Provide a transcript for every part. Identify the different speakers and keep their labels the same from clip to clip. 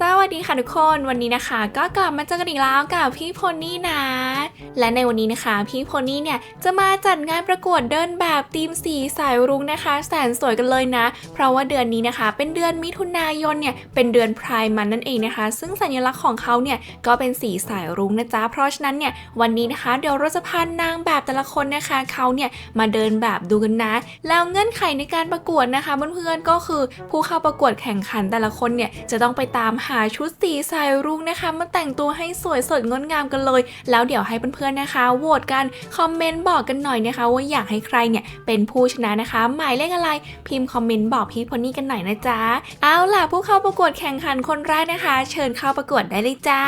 Speaker 1: สวั สดีค่ะทุกคน วันนี้นะคะ ก็กลับมาเจอกันอีกแล้วกับพี่โพนี่นะ และในวันนี้นะคะ พี่โพนี่เนี่ยจะมาจัดงานประกวดเดินแบบทีมสีสายรุ้งนะคะ แสนสวยกันเลยนะ เพราะว่าเดือนนี้นะคะ เป็นเดือนมิถุนายนเนี่ยเป็นเดือนพรายมันนั่นเองนะคะ ซึ่งสัญลักษณ์ของเขาเนี่ยก็เป็นสีสายรุ้งนะจ๊ะเพราะฉะนั้นเนี่ยวันนี้นะคะ เดี๋ยวเราจะพานางแบบแต่ละคนนะคะเขาเนี่ยมาเดินแบบดูกันนะ แล้วเงื่อนไขในการประกวดนะคะเพื่อนๆก็คือผู้เข้าประกวดแข่งขันแต่ละคนเนี่ยจะต้องไปตามหาชชุดสีสายรุ้งนะคะ มาแต่งตัวให้สวยสดงดงามกันเลย แล้วเดี๋ยวให้เพื่อนๆนะคะโหวตกันคอมเมนต์บอกกันหน่อยนะคะ ว่าอยากให้ใครเนี่ยเป็นผู้ชนะนะคะ หมายเลขอะไรพิมพ์คอมเมนต์บอกพี่พอนนี่กันหน่อยนะจ๊ะเอาล่ะผู้เข้าประกวดแข่งขันคนแรกนะคะ เชิญเข้าประกวดได้เลยจ้า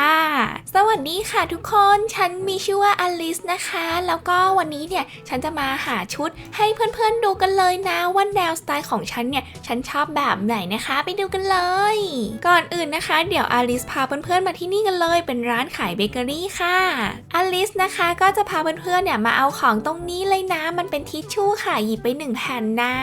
Speaker 1: สวัสดีค่ะทุกคนฉันมีชื่อว่าอลิสนะคะ แล้วก็วันนี้เนี่ยฉันจะมาหาชุดให้เพื่อนๆดูกันเลยนะว่าแนวสไตล์ของฉันเนี่ยฉันชอบแบบไหนนะคะ ไปดูกันเลย ก่อนอื่นนะคะ เดี๋ยวี๋ยวอลิสพาเพื่อนๆมาที่นี่กันเลย เป็นร้านขายเบเกอรี่ค่ะอลิสนะคะก็จะพาเพื่อนๆเนี่ยมาเอาของตรงนี้เลยนะ มันเป็นทิชชู่ค่ะหยิบไปหนึ่งแผ่นนะ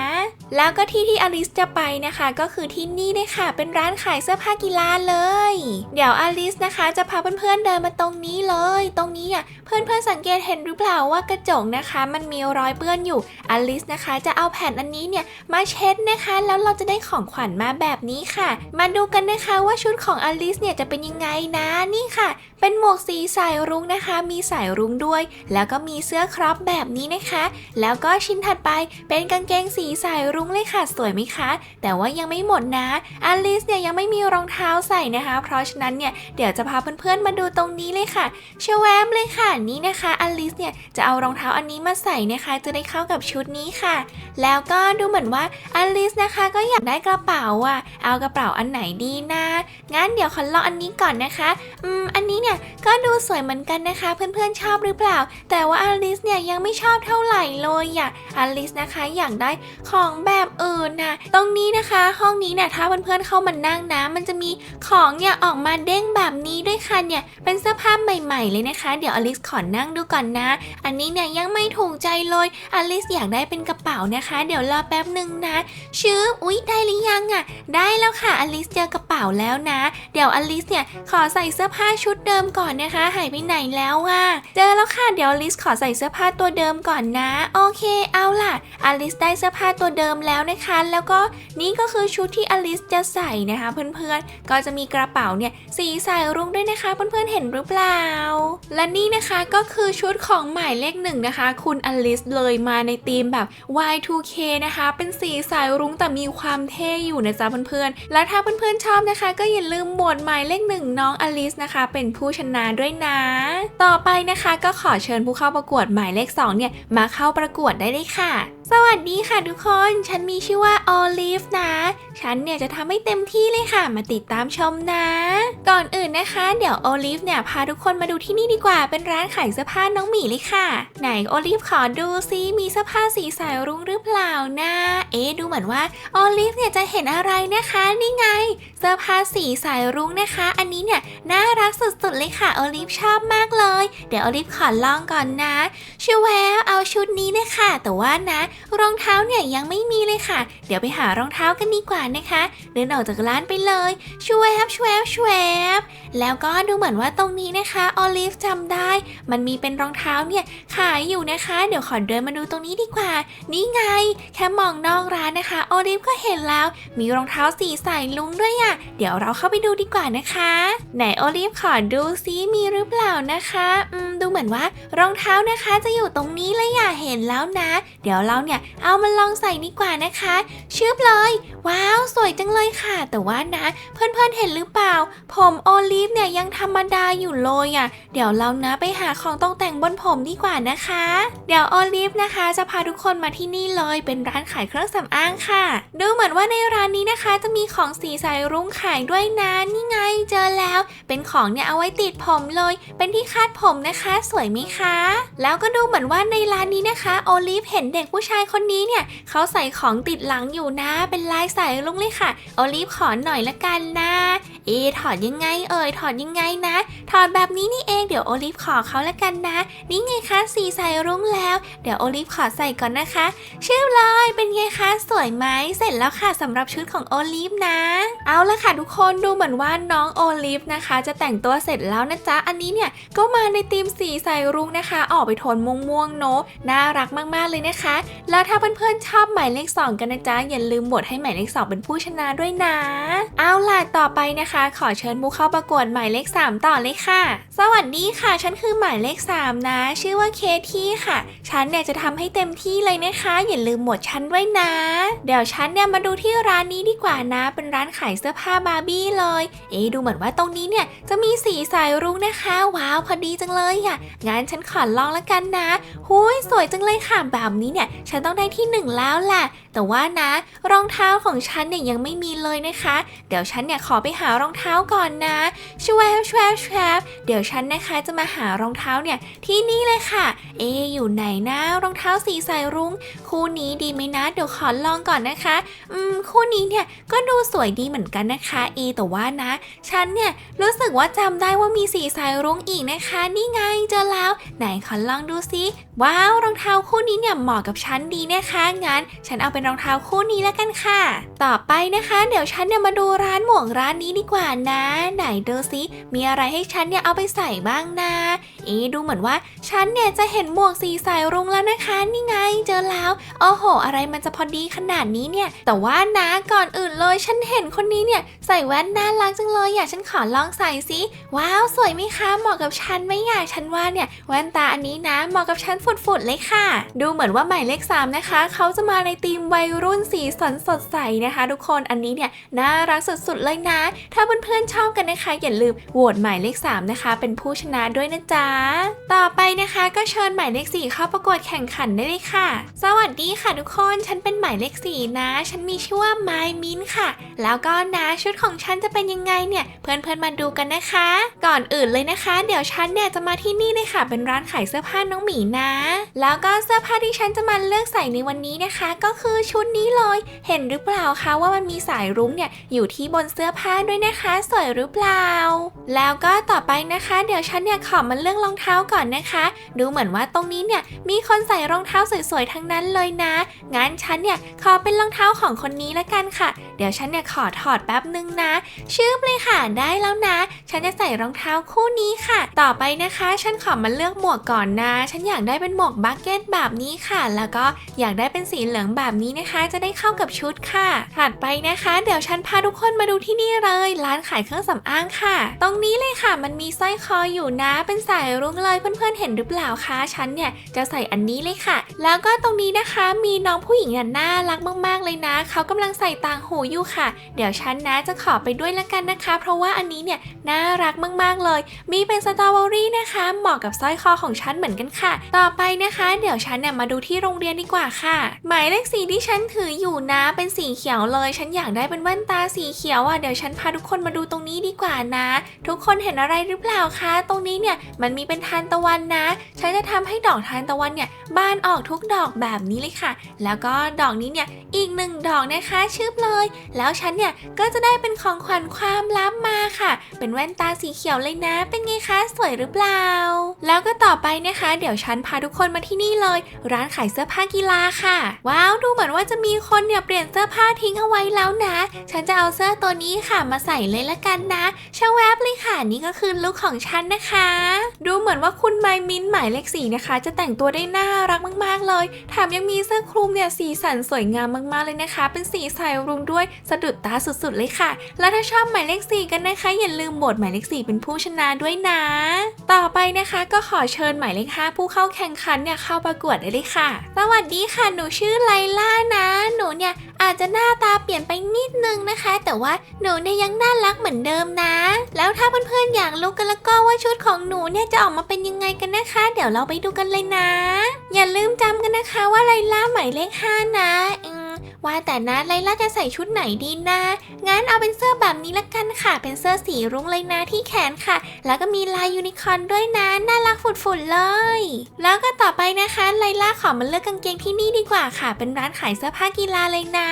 Speaker 1: แล้วก็ที่ที่อลิสจะไปนะคะ ก็คือที่นี่เลยค่ะ เป็นร้านขายเสื้อผ้ากีฬาเลย เดี๋ยวอลิสนะคะ จะพาเพื่อนๆเดินมาตรงนี้เลย ตรงนี้อะเพื่อนๆสังเกตเห็นหรือเปล่าว่ากระจกนะคะ มันมีรอยเปื้อนอยู่อลิสนะคะจะเอาแผ่นอันนี้เนี่ยมาเช็ดนะคะ แล้วเราจะได้ของขวัญมาแบบนี้ค่ะ มาดูกันนะคะว่าชุดของออลิสเนี่ยจะเป็นยังไงนะนี่ค่ะ เป็นหมวกสีสายรุ้งนะคะ มีสายรุ้งด้วย แล้วก็มีเสื้อครอปแบบนี้นะคะ แล้วก็ชิ้นถัดไปเป็นกางเกงสีสายรุ้งเลยค่ะ สวยไหมคะ แต่ว่ายังไม่หมดนะอลิสเนี่ยยังไม่มีรองเท้าใส่นะคะ เพราะฉะนั้นเนี่ยเดี๋ยวจะพาเพื่อนๆมาดูตรงนี้เลยค่ะเชวแวมเลยค่ะนี่นะคะอลิสเนี่ยจะเอารองเท้าอันนี้มาใส่นะคะ จะได้เข้ากับชุดนี้ค่ะ แล้วก็ดูเหมือนว่าอลิสนะคะก็อยากได้กระเป๋าอะเอากระเป๋าอันไหนดีนะงั้นเดี๋ยวขอลองอันนี้ก่อนนะคะ อืม อันนี้เนี่ยก็ดูสวยเหมือนกันนะคะ เพื่อนๆชอบหรือเปล่า แต่ว่าอลิสเนี่ยยังไม่ชอบเท่าไหร่เลยอะอลิสนะคะอยากได้ของแบบอื่นนะตรงนี้นะคะ ห้องนี้เนี่ยถ้าเพื่อนๆเข้ามานั่งนะ มันจะมีของเนี่ยออกมาเด้งแบบนี้ด้วยค่ะเนี่ยเป็นเสื้อผ้าใหม่ๆเลยนะคะ เดี๋ยวอลิสขอนั่งดูก่อนนะ อันนี้เนี่ยยังไม่ถูกใจเลยอลิสอยากได้เป็นกระเป๋านะคะ เดี๋ยวรอแป๊บหนึ่งนะชื่ออุ๊ยได้หรือยังอะได้แล้วค่ะอลิสเจอกระเป๋าแล้วนะเดี๋ยวอลิสเนี่ยขอใส่เสื้อผ้าชุดเดิมก่อนนะคะ หายไปไหนแล้วอะเจอแล้วค่ะเดี๋ยวอลิสขอใส่เสื้อผ้าตัวเดิมก่อนนะ โอเคเอาล่ะอลิสได้เสื้อผ้าตัวเดิมแล้วนะคะ แล้วก็นี่ก็คือชุดที่อลิสจะใส่นะคะ เพื่อนๆก็จะมีกระเป๋าเนี่ยสีสายรุ้งด้วยนะคะ เพื่อนๆเห็นหรือเปล่า และนี่นะคะก็คือชุดของหมายเลขหนึ่งนะคะ คุณอลิสเลยมาในธีมแบบ Y2K นะคะ เป็นสีสายรุ้งแต่มีความเท่อยู่นะจ๊ะเพื่อนๆและถ้าเพื่อนๆชอบนะคะ ก็อย่าลืมโหวดหมายเลขหนึ่งน้องอลิสนะคะ เป็นผู้ชนะด้วยนะ ต่อไปนะคะก็ขอเชิญผู้เข้าประกวดหมายเลขสองเนี่ยมาเข้าประกวดได้เลยค่ะ สวัสดีค่ะทุกคน ฉันมีชื่อว่าออลิฟนะ ฉันเนี่ยจะทำให้เต็มที่เลยค่ะ มาติดตามชมนะ ก่อนอื่นนะคะ เดี๋ยวโอลิฟเนี่ยพาทุกคนมาดูที่นี่ดีกว่า เป็นร้านขายเสื้อผ้าน้องหมีเลยค่ะ ไหนโอลิฟขอดูซิมีเสื้อผ้าสีสายรุ้งหรือเปล่านะ เอ๊ดูเหมือนว่าโอลิฟเนี่ยจะเห็นอะไรนะคะ นี่ไง เสื้อผ้าสีสายรุ้งนะคะ อันนี้เนี่ยน่ารักสุดๆเลยค่ะโอลิฟชอบมากเลย เดี๋ยวโอลิฟขอลองก่อนนะชื่อแววเอาชุดนี้เลยค่ะ แต่ว่านะรองเท้าเนี่ยยังไม่มีเลยค่ะ เดี๋ยวไปหารองเท้ากันดีกว่านะคะ เดินออกจากร้านไปเลยชวบชวบชวบแล้วก็ดูเหมือนว่าตรงนี้นะคะออลิฟจำได้ มันมีเป็นรองเท้าเนี่ยขายอยู่นะคะ เดี๋ยวขอเดินมาดูตรงนี้ดีกว่า นี่ไง แค่มองนอกร้านนะคะออลิฟก็เห็นแล้ว มีรองเท้าสีใสลุงด้วยอะ่ะ เดี๋ยวเราเข้าไปดูดีกว่านะคะ ไหนโอลิฟขอดูซิมีหรือเปล่านะคะ อืม ดูเหมือนว่ารองเท้านะคะจะอยู่ตรงนี้เลยอย่าเห็นแล้วนะ เดี๋ยวเราเนี่ยเอามาลองใส่ดีกว่านะคะชืบเลย ว้าวสวยจังเลยค่ะ แต่ว่านะ เพื่อนๆเห็นหรือเปล่า ผมโอลิฟเนี่ยยังธรรมดาอยู่เลยอะ่ะ เดี๋ยวเรานะไปหาของตกแต่งบนผมดีกว่านะคะ เดี๋ยวโอลิฟนะคะ จะพาทุกคนมาที่นี่เลยเป็นร้านขายเครื่องสำอางค่ะ ดูเหมือนว่าในร้านนี้นะคะ จะมีของสีสายรุ้งขายด้วยนะนี่ไงเจอแล้ว เป็นของเนี่ยเอาไว้ติดผมเลย เป็นที่คาดผมนะคะสวยไหมคะ แล้วก็ดูเหมือนว่าในร้านนี้นะคะโอลิฟเห็นเด็กผู้ชายคนนี้เนี่ยเขาใส่ของติดหลังอยู่นะ เป็นลายสายลุงเลยค่ะ โอลิฟขอหน่อยละกันนะ เอถอดยังไงเอ่ยถอดยังไงนะ ถอดแบบนี้นี่เองเดี๋ยวโอลิฟขอเขาละกันนะ นี่ไงคะสีใสรุ้งแล้ว เดี๋ยวโอลิฟขอใส่ก่อนนะคะ ชื่อเลยเป็นไงคะสวยไหมเสร็จแล้วค่ะสำหรับชุดของโอลิฟนะ เอาละค่ะทุกคนดูเหมือนว่าน้องโอลิฟนะคะ จะแต่งตัวเสร็จแล้วนะจ๊ะอันนี้เนี่ยก็มาในธีมสีใสรุ้งนะคะ ออกไปโทนม่วงๆเนอะน่ารักมากๆเลยนะคะ แล้วถ้าเพื่อนๆชอบหมายเลข2กันนะจ๊ะอย่าลืมโหวตให้หมายเลข2เป็นผู้ชนะด้วยนะ เอาล่ะต่อไปนะคะขอเชิญมุกเข้าประกวดหมายเลข 3 ต่อเลยค่ะ สวัสดีค่ะ ฉันคือหมายเลข 3 นะ ชื่อว่าเคที่ค่ะ ฉันเนี่ยจะทำให้เต็มที่เลยนะคะ อย่าลืมหวตฉันด้วยนะ เดี๋ยวฉันเนี่ยมาดูที่ร้านนี้ดีกว่านะ เป็นร้านขายเสื้อผ้าบาร์บี้เลย เอ๊ดูเหมือนว่าตรงนี้เนี่ยจะมีสีสายรุ้งนะคะ ว้าวพอดีจังเลยอะ งั้นฉันขอลองละกันนะหุยสวยจังเลยค่ะแบบนี้เนี่ย ฉันต้องได้ที่หนึ่งแล้วแหละ แต่ว่านะ รองเท้าของฉันเนี่ยยังไม่มีเลยนะคะ เดี๋ยวฉันเนี่ยขอไปหารององเท้าก่อนนะชวบชวบชวบเดี๋ยวฉันนะคะจะมาหารองเท้าเนี่ยที่นี่เลยค่ะ เออยู่ไหนนะรองเท้าสีสายรุ้ง คู่นี้ดีไหมนะ เดี๋ยวขอลองก่อนนะคะ อืม คู่นี้เนี่ยก็ดูสวยดีเหมือนกันนะคะเอแต่ว่านะ ฉันเนี่ยรู้สึกว่าจำได้ว่ามีสีสายรุ้งอีกนะคะ นี่ไงเจอแล้ว ไหนขอลองดูซิว้าวรองเท้าคู่นี้เนี่ยเหมาะกับฉันดีนะคะงั้น ฉันเอาเป็นรองเท้าคู่นี้แล้วกันค่ะ ต่อไปนะคะ เดี๋ยวฉันเนี่ยมาดูร้านหมวกร้านนี้ดีกว่านะ ไหนดูซิมีอะไรให้ฉันเนี่ยเอาไปใส่บ้างนะเอ๊ดูเหมือนว่าฉันเนี่ยจะเห็นหมวกสีสายรุ้งแล้วนะคะ นี่ไงเจอแล้วโอ้โห อะไรมันจะพอดีขนาดนี้เนี่ย แต่ว่านะก่อนอื่นเลยฉันเห็นคนนี้เนี่ยใส่แว่นน่ารักจังเลยอยากฉันขอลองใส่สิว้าวสวยไหมคะเหมาะกับฉันไหมอยากฉันว่าเนี่ยแว่นตาอันนี้นะเหมาะกับฉันฝุดๆเลยค่ะ ดูเหมือนว่าหมายเลข3นะคะเขาจะมาในธีมวัยรุ่นสีสันสดใสนะคะ ทุกคนอันนี้เนี่ยน่ารักสุดๆเลยนะถ้าเพื่อนๆชอบกันนะคะ อย่าลืมโหวตหมายเลข 3 นะคะ เป็นผู้ชนะด้วยนะจ๊ะ ต่อไปนะคะก็เชิญหมายเลข 4 เข้าประกวดแข่งขันได้เลยค่ะ สวัสดีค่ะทุกคน ฉันเป็นหมายเลขสี่นะ ฉันมีชื่อว่าไมมินค่ะ แล้วก็นะชุดของฉันจะเป็นยังไงเนี่ย เพื่อนๆมาดูกันนะคะ ก่อนอื่นเลยนะคะ เดี๋ยวฉันเนี่ยจะมาที่นี่เลยค่ะ เป็นร้านขายเสื้อผ้าน้องหมีนะ แล้วก็เสื้อผ้าที่ฉันจะมาเลือกใส่ในวันนี้นะคะ ก็คือชุดนี้เลย เห็นหรือเปล่าคะว่ามันมีสายรุ้งเนี่ยอยู่ที่บนเสื้อผ้าด้วยนะะคะ สวยหรือเปล่า แล้วก็ต่อไปนะคะ เดี๋ยวฉันเนี่ยขอมาเลือกรองเท้าก่อนนะคะ ดูเหมือนว่าตรงนี้เนี่ยมีคนใส่รองเท้าสวยๆทั้งนั้นเลยนะ งั้นฉันเนี่ยขอเป็นรองเท้าของคนนี้ละกันค่ะ เดี๋ยวฉันเนี่ยขอถอดแป๊บนึงนะ ชื่อเลยค่ะได้แล้วนะ ฉันจะใส่รองเท้าคู่นี้ค่ะ ต่อไปนะคะ ฉันขอมาเลือกหมวกก่อนนะ ฉันอยากได้เป็นหมวกบักเก็ตแบบนี้ค่ะ แล้วก็อยากได้เป็นสีเหลืองแบบนี้นะคะ จะได้เข้ากับชุดค่ะ ถัดไปนะคะ เดี๋ยวฉันพาทุกคนมาดูที่นี่เลยร้านขายเครื่องสำอางค่ะ ตรงนี้เลยค่ะ มันมีสร้อยคออยู่นะ เป็นสายรุ้งเลยเพื่อนๆเห็นหรือเปล่าคะฉันเนี่ยจะใส่อันนี้เลยค่ะ แล้วก็ตรงนี้นะคะมีน้องผู้หญิงน่น่ารักมากๆเลยนะเขากำลังใส่ต่างหูอยู่ค่ะ เดี๋ยวฉันนะจะขอไปด้วยละกันนะคะ เพราะว่าอันนี้เนี่ยน่ารักมากๆเลย มีเป็นสตรอเบอรี่นะคะเหมาะกับสร้อยคอของฉันเหมือนกันค่ะ ต่อไปนะคะ เดี๋ยวฉันเนี่ยมาดูที่โรงเรียนดีกว่าค่ะ หมายเลขสีที่ฉันถืออยู่นะเป็นสีเขียวเลย ฉันอยากได้เป็นแว่นตาสีเขียวอะเดี๋ยวฉันพาทุกคนมาดูตรงนี้ดีกว่านะ ทุกคนเห็นอะไรหรือเปล่าคะ ตรงนี้เนี่ยมันมีเป็นทานตะวันนะ ฉันจะทำให้ดอกทานตะวันเนี่ยบานออกทุกดอกแบบนี้เลยค่ะ แล้วก็ดอกนี้เนี่ยอีกหนึ่งดอกนะคะชืบเลย แล้วฉันเนี่ยก็จะได้เป็นของขวัญความลับมาค่ะ เป็นแว่นตาสีเขียวเลยนะ เป็นไงคะสวยหรือเปล่า แล้วก็ต่อไปนะคะ เดี๋ยวฉันพาทุกคนมาที่นี่เลย ร้านขายเสื้อผ้ากีฬาค่ะ ว้าวดูเหมือนว่าจะมีคนเนี่ยเปลี่ยนเสื้อผ้าทิ้งเอาไว้แล้วนะ ฉันจะเอาเสื้อตัวนี้ค่ะมาใส่ส่เลยละกันนะชาแวบเลยค่ะนี่ก็คือลุคของฉันนะคะ ดูเหมือนว่าคุณไมมินหมายเลขสีนะคะ จะแต่งตัวได้น่ารักมากๆเลยแถมยังมีเสื้อคลุมเนี่ยสีสันสวยงามมากๆเลยนะคะ เป็นสีสายรุ้งด้วยสะดุดตาสุดๆเลยค่ะ แล้วถ้าชอบหมายเลขสี่กันนะคะ อย่าลืมโหวตหมายเลขสี่เป็นผู้ชนะด้วยนะ ต่อไปนะคะก็ขอเชิญหมายเลขห้าผู้เข้าแข่งขันเนี่ยเข้าประกวดได้เลยค่ะ สวัสดีค่ะ หนูชื่อไลล่านะ หนูเนี่ยอาจจะหน้าตาเปลี่ยนไปนิดนึงนะคะ แต่ว่าหนูเนี่ยยังน่ารักเหมือนเดิมนะ แล้วถ้าเพื่อนๆอยากรู้กันแล้วก็ว่าชุดของหนูเนี่ยจะออกมาเป็นยังไงกันนะคะ เดี๋ยวเราไปดูกันเลยนะ อย่าลืมจำกันนะคะว่าไลล่าหมายเลขห้านะอื ว่าแต่นะไลล่าจะใส่ชุดไหนดีนะงั้นเอาเป็นเสื้อแบบนี้ละกันค่ะ เป็นเสื้อสีรุ้งเลยนะที่แขนค่ะ แล้วก็มีลายยูนิคอร์นด้วยนะน่ารักฝุดๆเลย แล้วก็ต่อไปนะคะไลล่าขอมาเลือกกางเกงที่นี่ดีกว่าค่ะ เป็นร้านขายเสื้อผ้ากีฬาเลยนะ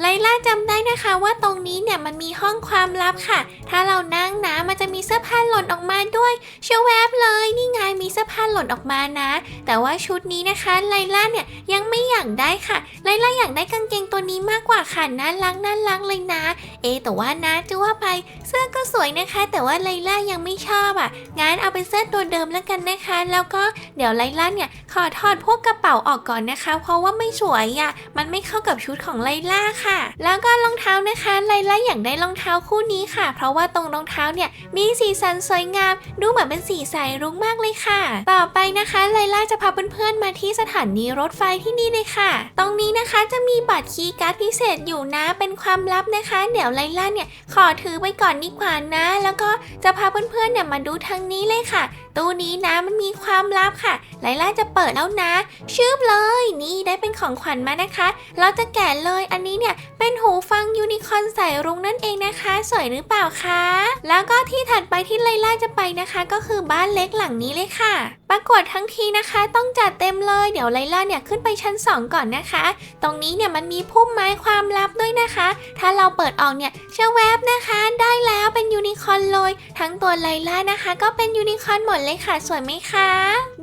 Speaker 1: ไลล่าจำได้นะคะว่าตรงนี้เนี่ยมันมีห้องความลับค่ะ ถ้าเรานั่งนะมันจะมีเสื้อผ้าหล่นออกมาด้วยเชียวแวบเลยนี่ไงมีเสื้อผ้าหล่นออกมานะ แต่ว่าชุดนี้นะคะไลล่าเนี่ยยังไม่อยากได้ค่ะไลล่าอยากได้กางเกงตัวนี้มากกว่าค่ะน่ารักน่ารักเลยนะ เอ แต่ว่านะจะว่าไปเสื้อก็สวยนะคะ แต่ว่าไลล่ายังไม่ชอบอะงั้นเอาเป็นเสื้อตัวเดิมแล้วกันนะคะ แล้วก็เดี๋ยวไลล่าเนี่ยขอถอดพวกกระเป๋าออกก่อนนะคะ เพราะว่าไม่สวยอะมันไม่เข้ากับชุดของไลล่าค่ะ แล้วก็รองเท้านะคะไลล่าอยากได้รองเท้าคู่นี้ค่ะ เพราะว่าตรงรองเท้าเนี่ยมีสีสันสวยงาม ดูเหมือนเป็นสีสายรุ้งมากเลยค่ะ ต่อไปนะคะไลล่าจะพาเพื่อนๆมาที่สถานีรถไฟที่นี่เลยค่ะ ตรงนี้นะคะจะมีบัตรคีย์การ์ดพิเศษอยู่นะ เป็นความลับนะคะ เดี๋ยวไลล่าเนี่ยขอถือไว้ก่อนดีกว่านะ แล้วก็จะพาเพื่อนๆเนี่ยมาดูทางนี้เลยค่ะ ตู้นี้นะมันมีความลับค่ะ ไลล่าจะเปิดแล้วนะ ชืบเลย นี่ได้เป็นของขวัญมานะคะ เราจะแกะเลยอันนี้เนี่ยเป็นหูฟังยูนิคอร์นสายรุ้งนั่นเองนะคะ สวยหรือเปล่าคะ แล้วก็ที่ถัดไปที่ไลล่าจะไปนะคะ ก็คือบ้านเล็กหลังนี้เลยค่ะ ประกวดทั้งทีนะคะ ต้องจัดเต็มเลย เดี๋ยวไลล่าเนี่ยขึ้นไปชั้น 2 ก่อนนะคะ ตรงนี้เนี่ยมันมีพุ่มไม้ความลับด้วยนะคะ ถ้าเราเปิดออกเนี่ยเชแวบนะคะ ได้แล้วเป็นยูนิคอนเลย ทั้งตัวไลล่านะคะ ก็เป็นยูนิคอนหมดเลยค่ะ สวยไหมคะ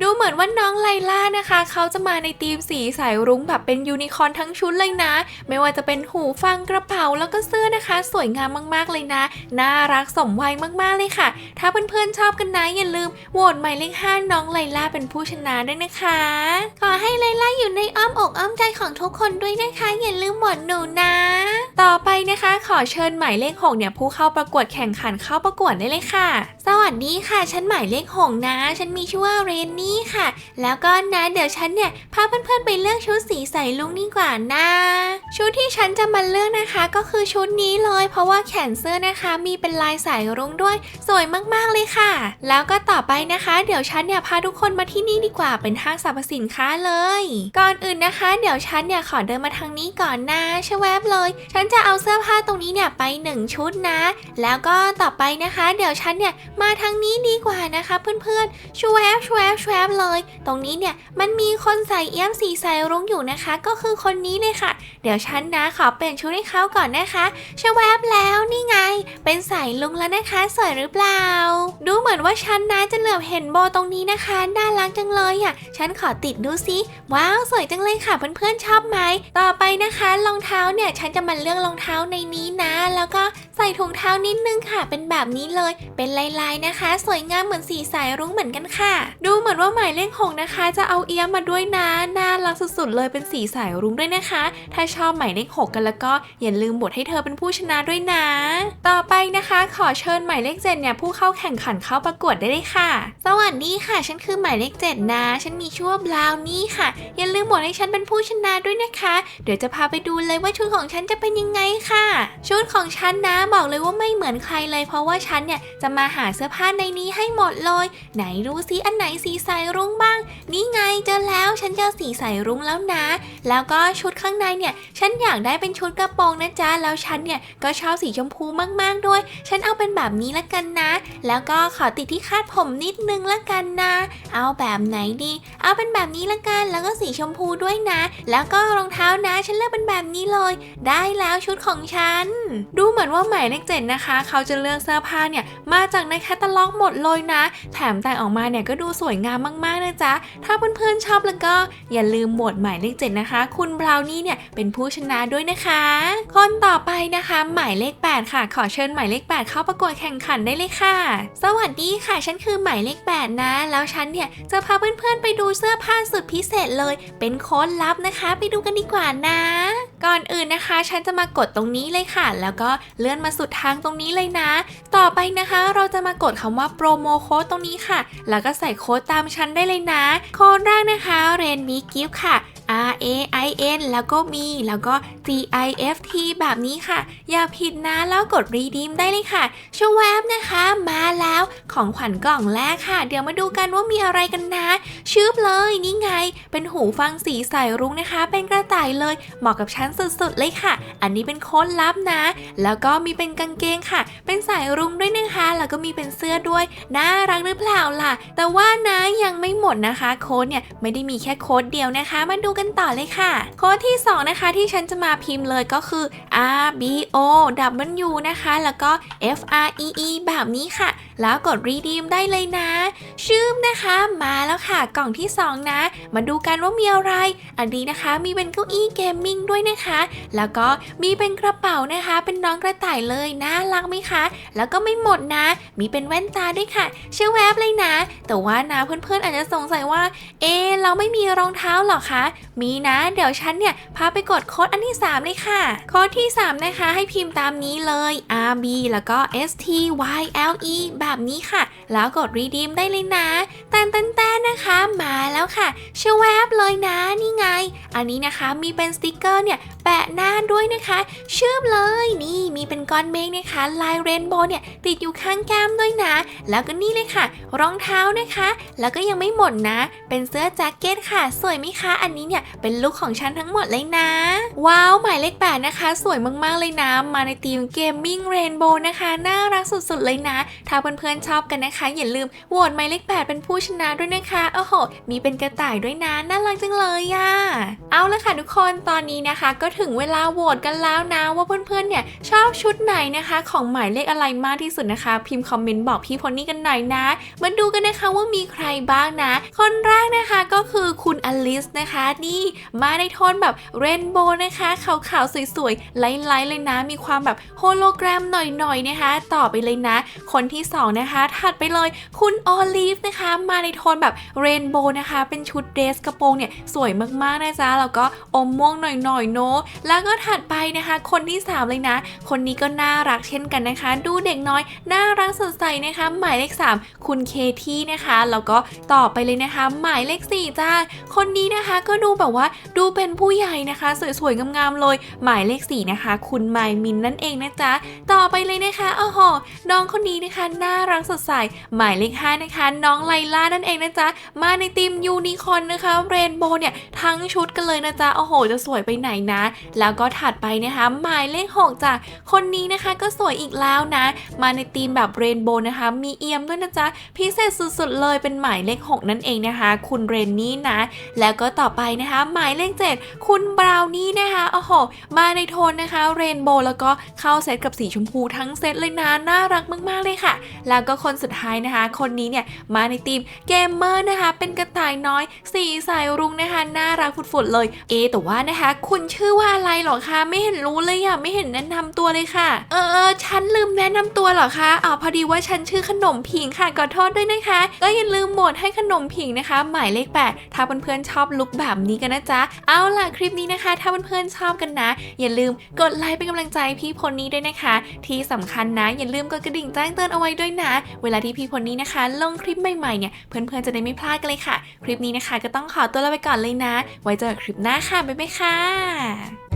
Speaker 1: ดูเหมือนว่าน้องไลล่านะคะ เขาจะมาในธีมสีสายรุ้งแบบเป็นยูนิคอร์นทั้งชุดเลยนะ ไม่ว่าจะเป็นหูฟังกระเป๋าแล้วก็เสื้อนะคะ สวยงามมากๆเลยนะ น่ารักสมวัยมากๆเลยค่ะ ถ้าเพื่อนๆชอบกันนะอย่าลืมโหวตหมายเลข5น้องไลล่าเป็นผู้ชนะด้วยนะคะ ขอให้ไลล่าอยู่ในอ้อมอกอ้อมใจของทุกคนด้วยนะคะ อย่าลืมโหวตหนูนะ ต่อไปนะคะขอเชิญหมายเลข6เนี่ยผู้เข้าประกวดแข่งขันเข้าประกวดได้เลยค่ะ สวัสดีค่ะ ฉันหมายเลขหก6นะ ฉันมีชื่อว่าเรนนี่ค่ะ แล้วก็นะเดี๋ยวฉันเนี่ยพาเพื่อนๆไปเลือกชุดสีใสลุงดีกว่านะ ชุดที่ฉันจะมาเลือกนะคะ ก็คือชุดนี้เลย เพราะว่าแขนเสื้อนะคะ มีเป็นลายสายรุ้งด้วย สวยมากๆเลยค่ะ แล้วก็ต่อไปนะคะ เดี๋ยวฉันเนี่ยพาทุกคนมาที่นี่ดีกว่าเป็นห้างสรรพสินค้าเลย ก่อนอื่นนะคะ เดี๋ยวฉันเนี่ยขอเดินมาทางนี้ก่อนนะชแวบเลย ฉันจะเอาเสื้อผ้าตรงนี้เนี่ยไปหนึ่งชุดนะ แล้วก็ต่อไปนะคะ เดี๋ยวฉันเนี่ยมาทางนี้ดีกว่านะคะเพื่อนๆชวบชวบชวบเลย ตรงนี้เนี่ยมันมีคนใส่เอี้ยมสีใสรุ้งอยู่นะคะ ก็คือคนนี้เลยค่ะ เดี๋ยวฉันนะขอเปลี่ยนชุดให้เขาก่อนนะคะชวบแล้วนี่ไง เป็นสายลุงแล้วนะคะสวยหรือเปล่า ดูเหมือนว่าฉันนะจะเหลือบเห็นโบตรงนี้นะคะน่ารักจังเลยอะฉันขอติดดูสิว้าวสวยจังเลยค่ะเพื่อนๆชอบไหมต่อไปนะคะรองเท้าเนี่ยฉันจะมาเลือกรองเท้าในนี้นะ แล้วก็ใส่ถุงเท้านิดนึงค่ะ เป็นแบบนี้เลย เป็นลายๆนะคะ สวยงามเหมือนสีสายรุ้งเหมือนกันค่ะ ดูเหมือนว่าหมายเลขหกนะคะ จะเอาเอี้ยมมาด้วยนะน่ารักสุดๆเลยเป็นสีสายรุ้งด้วยนะคะ ถ้าชอบหมายเลขหกกันแล้วก็อย่าลืมบทให้เธอเป็นผู้ชนะด้วยนะ ต่อไปนะคะ ขอเชิญหมายเลขเจ็ดเนี่ยผู้เข้าแข่งขันเข้าประกวดได้เลยค่ะ สวัสดีค่ะ ฉันคือหมายเลขเจ็ดนะ ฉันมีชื่อว่าบราวนี่ค่ะ อย่าลืมบทให้ฉันเป็นผู้ชนะด้วยนะคะ เดี๋ยวจะพาไปดูเลยว่าชุดของฉันจะเป็นยังไงค่ะ ชุดของฉันนะบอกเลยว่าไม่เหมือนใครเลย เพราะว่าฉันเนี่ยจะมาหาเสื้อผ้าในนี้ให้หมดเลยไหนดูซิอันไหนสีสายรุ้งบ้าง นี่ไงเจอแล้วฉันเจอสีสายรุ้งแล้วนะ แล้วก็ชุดข้างในเนี่ย ฉันอยากได้เป็นชุดกระโปรงนะจ๊ะแล้วฉันเนี่ยก็ชอบสีชมพูมากๆด้วย ฉันเอาเป็นแบบนี้ละกันนะ แล้วก็ขอติดที่คาดผมนิดนึงละกันนะ เอาแบบไหนดี เอาเป็นแบบนี้ละกันแล้วก็สีชมพูด้วยนะ แล้วก็รองเท้านะฉันเลือกเป็นแบบนี้เลย ได้แล้วชุดของฉัน ดูเหมือนว่าหมายเลขเจ็ดนะคะ เขาจะเลือกเสื้อผ้าเนี่ยมาจากในแคตตาล็อกหมดเลยนะแถมแต่งออกมาเนี่ยก็ดูสวยงามมากๆนะจ๊ะ ถ้าเพื่อนๆชอบแล้วก็อย่าลืมโหวตหมายเลขเจ็ดนะคะ คุณบราวนี่เนี่ยเป็นผู้ชนะด้วยนะคะ คนต่อไปนะคะ หมายเลข 8 ค่ะ ขอเชิญหมายเลข 8 เข้าประกวดแข่งขันได้เลยค่ะ สวัสดีค่ะ ฉันคือหมายเลข 8 นะ แล้วฉันเนี่ยจะพาเพื่อนๆไปดูเสื้อผ้าสุดพิเศษเลย เป็นโค้ดลับนะคะ ไปดูกันดีกว่านะ ก่อนอื่นนะคะ ฉันจะมากดตรงนี้เลยค่ะ แล้วก็เลื่อนมาสุดทางตรงนี้เลยนะ ต่อไปนะคะ เราจะมากดคำว่าโปรโมโค้ดตรงนี้ค่ะ แล้วก็ใส่โค้ดตามฉันได้เลยนะ โค้ดแรกนะคะเรนมีกิฟค่ะ R A I N แล้วก็มีแล้วก็ G I F T แบบนี้ค่ะ อย่าผิดนะแล้วกด redeem ได้เลยค่ะชวบนะคะมาแล้วของขวัญกล่องแรกค่ะ เดี๋ยวมาดูกันว่ามีอะไรกันนะ ชืบเลยนี่ไง เป็นหูฟังสีสายรุ้งนะคะ เป็นกระต่ายเลยเหมาะกับฉันสุดๆเลยค่ะ อันนี้เป็นโค้ดลับนะ แล้วก็มีเป็นกางเกงค่ะ เป็นสายรุ้งด้วยนะคะ แล้วก็มีเป็นเสื้อด้วยน่ารักหรือเปล่าล่ะ แต่ว่านะยังไม่หมดนะคะ โค้ดเนี่ยไม่ได้มีแค่โค้ดเดียวนะคะ มาดูกันต่อเลยค่ะ โค้ดที่ 2 นะคะที่ฉันจะมาพิมพ์เลยก็คือ R B O W นะคะ แล้วก็ F R E E แบบนี้ค่ะ แล้วกด redeem ได้เลยนะ ชื่มนะคะมาแล้วค่ะ กล่องที่ 2 นะ มาดูกันว่ามีอะไร อันนี้นะคะมีเป็นเก้าอี้เกมมิ่งด้วยนะคะ แล้วก็มีเป็นกระเป๋านะคะ เป็นน้องกระต่ายเลยน่ารักไหมคะ แล้วก็ไม่หมดนะ มีเป็นแว่นตาด้วยค่ะเชื่อแวบเลยนะ แต่ว่านะเพื่อนๆอาจจะสงสัยว่า เอะเราไม่มีรองเท้าหรอคะ มีนะ เดี๋ยวฉันเนี่ยพาไปกดโค้ดอันที่ 3 เลยค่ะ โค้ดที่ 3 นะคะ ให้พิมพ์ตามนี้เลย R B แล้วก็ S T Y L E แบบนี้ค่ะ แล้วกด redeem ได้เลยนะ นแตนแตนนะคะ มาแล้วค่ะชวบเลยนะนี่ไง อันนี้นะคะมีเป็นสติกเกอร์เนี่ยแปะหน้าด้วยนะคะชื่มเลยนี่มีเป็นก้อนเมฆนะคะ ลายเรนโบว์เนี่ยติดอยู่ข้างแก้มด้วยนะ แล้วก็นี่เลยค่ะ รองเท้านะคะ แล้วก็ยังไม่หมดนะ เป็นเสื้อแจ็คเก็ตค่ะ สวยไหมคะอันนี้เนี่ยเป็นลุคของฉันทั้งหมดเลยนะ ว้าวหมายเลขแปดนะคะ สวยมากๆเลยนะ มาในทีมเกมมิ่งเรนโบว์นะคะ น่ารักสุดๆเลยนะ ถ้าเพื่อนๆชอบกันนะคะ อย่าลืมโหวตหมายเลขแปดเป็นผู้ชนะด้วยนะคะ โอ้โห มีเป็นกระต่ายด้วยนะ น่ารักจังเลยอะเอาละค่ะทุกคนตอนนี้นะคะ ก็ถึงเวลาโหวตกันแล้วนะว่าเพื่อนๆเนี่ยชอบชุดไหนนะคะ ของหมายเลขอะไรมากที่สุดนะคะ พิมพ์คอมเมนต์บอกพี่พอนนี่กันหน่อยนะ มาดูกันนะคะว่ามีใครบ้างนะ คนแรกนะคะก็คือคุณอลิสนะคะนี่มาในโทนแบบเรนโบว์นะคะขาวๆสวยๆไลท์ๆเลยนะ มีความแบบโฮโลแกรมหน่อยๆนะคะ ต่อไปเลยนะ คนที่สองนะคะถัดไปเลยคุณออลิฟนะคะ มาในโทนแบบเรนโบว์นะคะ เป็นชุดเดรสกระโปรงเนี่ยสวยมากๆนะจ๊ะแล้วก็อมม่วงหน่อยๆเนาะแล้วก็ถัดไปนะคะ คนที่สามเลยนะ คนนี้ก็น่ารักเช่นกันนะคะ ดูเด็กน้อยน่ารักสดใสนะคะ หมายเลข 3 คุณเคที่นะคะแล้วก็ต่อไปเลยนะคะ หมายเลข4จ้าคนนี้นะคะก็ดูแบบว่าดูเป็นผู้ใหญ่นะคะ สวยๆงามๆเลย หมายเลข4นะคะ คุณไมมินนั่นเองนะจ๊ะต่อไปเลยนะคะโอ้โหน้องคนนี้นะคะน่ารักสดใสหมายเลข5นะคะ น้องไลล่านั่นเองนะจ๊ะมาในทีมยูนิคอร์นนะคะเรนโบว์เนี่ยทั้งชุดกันเลยลยนะจ๊ะโอ้โห จะสวยไปไหนนะ แล้วก็ถัดไปนะคะหมายเลข6จ้ะคนนี้นะคะก็สวยอีกแล้วนะ มาในธีมแบบเรนโบว์นะคะ มีเอียมด้วยนะจ๊ะพิเศษสุดๆเลยเป็นหมายเลข 6 นั่นเองนะคะ คุณเรนนี่นะ แล้วก็ต่อไปนะคะ หมายเลข 7 คุณบราวนี่นะคะโอ้โห มาในโทนนะคะเรนโบว์แล้วก็เข้าเซตกับสีชมพูทั้งเซตเลยนะน่ารักมากๆเลยค่ะ แล้วก็คนสุดท้ายนะคะ คนนี้เนี่ยมาในธีมเกมเมอร์นะคะ เป็นกระต่ายน้อย สีสายรุ้งนะคะน่ารักฝุดๆเลยเอ แต่ว่านะคะ คุณชื่อว่าอะไรหรอคะ ไม่เห็นรู้เลยอะไม่เห็นแนะนำตัวเลยค่ะ เออเออฉันลืมแนะนำตัวหรอคะอ๋อพอดีว่าฉันชื่อขนมผิงค่ะขอโทษด้วยนะคะ ก็อย่าลืมโหวตให้ขนมผิงนะคะ หมายเลข8ถ้าเพื่อนๆชอบลุคแบบนี้กันนะจ๊ะเอาล่ะคลิปนี้นะคะ ถ้าเพื่อนๆชอบกันนะ อย่าลืมกดไลค์เป็นกำลังใจพี่พลนี้ด้วยนะคะ ที่สำคัญนะ อย่าลืมกดกระดิ่งแจ้งเตือนเอาไว้ด้วยนะ เวลาที่พี่พลนี้นะคะ ลงคลิปใหม่ๆเนี่ยเพื่อนๆจะได้ไม่พลาดกันเลยค่ะ คลิปนี้นะคะ ก็ต้องขอตัวลาไปก่อนเลยนะ ไว้เจอกันคลิปหน้าค่ะ บ๊ายบายค่ะ